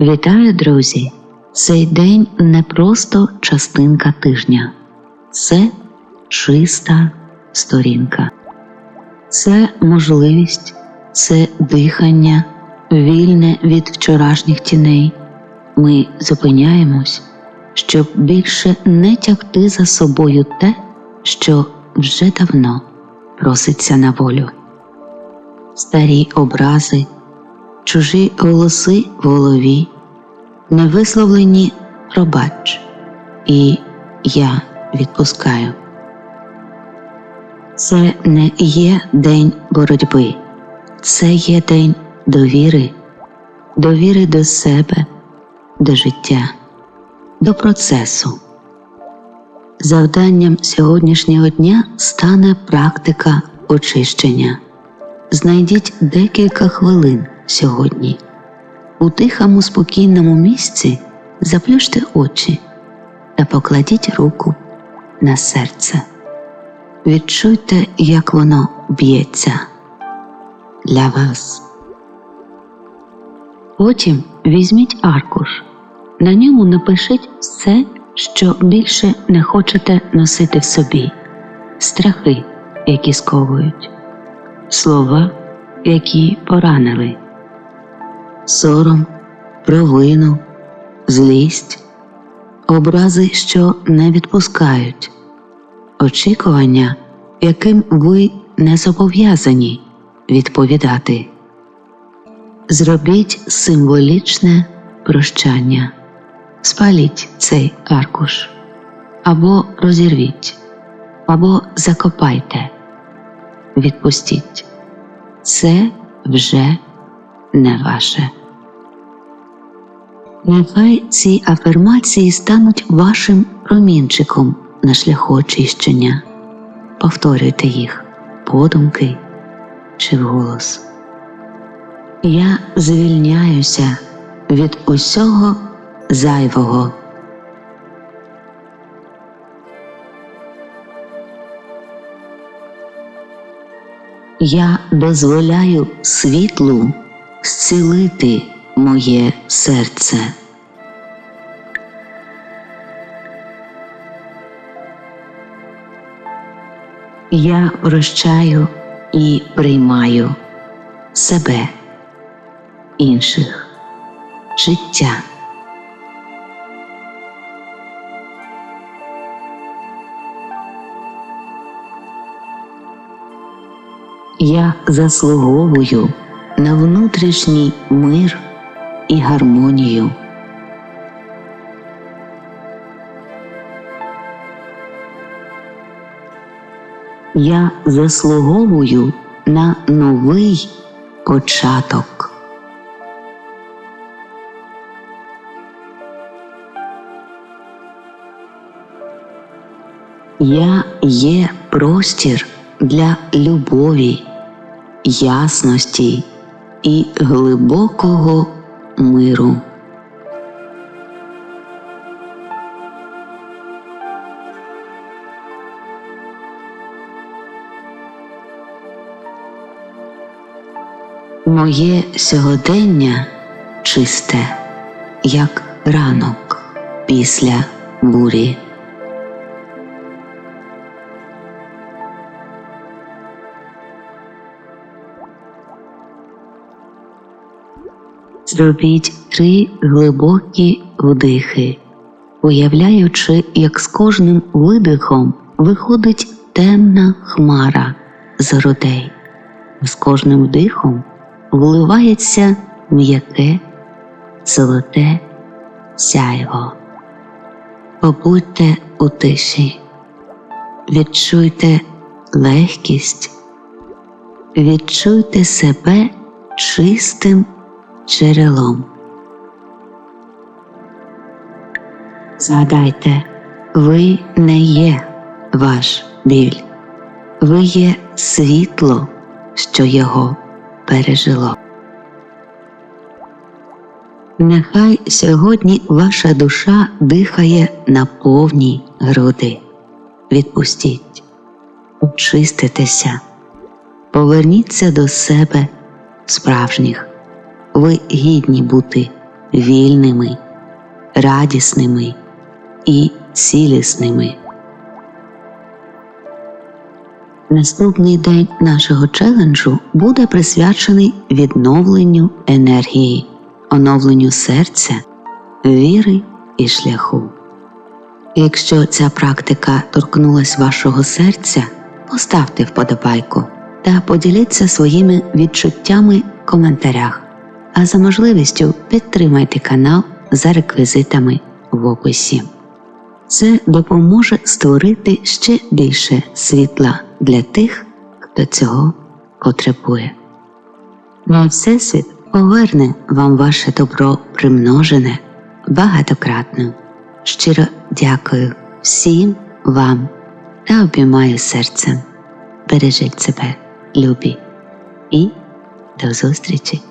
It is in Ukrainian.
Вітаю, друзі! Цей день не просто частинка тижня, це чиста сторінка, це можливість, це дихання, вільне від вчорашніх тіней. Ми зупиняємось, щоб більше не тягти за собою те, що вже давно проситься на волю. Старі образи, чужі голоси в голові, невисловлені пробач, і я відпускаю. Це не є день боротьби, це є день довіри, довіри до себе, до життя, до процесу. Завданням сьогоднішнього дня стане практика очищення. Знайдіть декілька хвилин сьогодні. У тихому спокійному місці заплющте очі та покладіть руку на серце. Відчуйте, як воно б'ється для вас. Потім візьміть аркуш, на ньому напишіть все, що більше не хочете носити в собі, страхи, які сковують, слова, які поранили, сором, провину, злість, образи, що не відпускають, очікування, яким ви не зобов'язані відповідати. Зробіть символічне прощання, спаліть цей аркуш, або розірвіть, або закопайте, відпустіть. Це вже не ваше. Нехай ці афірмації стануть вашим промінчиком на шляху очищення. Повторюйте їх подумки чи вголос. Я звільняюся від усього зайвого. Я дозволяю світлу зцілити моє серце. Я прощаю і приймаю себе, інших, життя. Я заслуговую на внутрішній мир і гармонію. Я заслуговую на новий початок. Я є простір для любові, ясності і глибокого миру. Моє сьогодення чисте, як ранок після бурі. Зробіть три глибокі вдихи, уявляючи, як з кожним видихом виходить темна хмара з грудей, з кожним вдихом вливається м'яке, золоте сяйво. Побудьте у тиші, відчуйте легкість, відчуйте себе чистим джерелом. Згадайте, ви не є ваш біль, ви є світло, що його пережило. Нехай сьогодні ваша душа дихає на повні груди. Відпустіть, очиститеся, поверніться до себе справжніх. Ви гідні бути вільними, радісними і цілісними. Наступний день нашого челенджу буде присвячений відновленню енергії, оновленню серця, віри і шляху. Якщо ця практика торкнулась вашого серця, поставте вподобайку та поділіться своїми відчуттями в коментарях, а за можливістю підтримайте канал за реквізитами в описі. Це допоможе створити ще більше світла для тих, хто цього потребує. А Всесвіт поверне вам ваше добро примножене багатократно. Щиро дякую всім вам та обіймаю серцем. Бережіть себе, любі, і до зустрічі!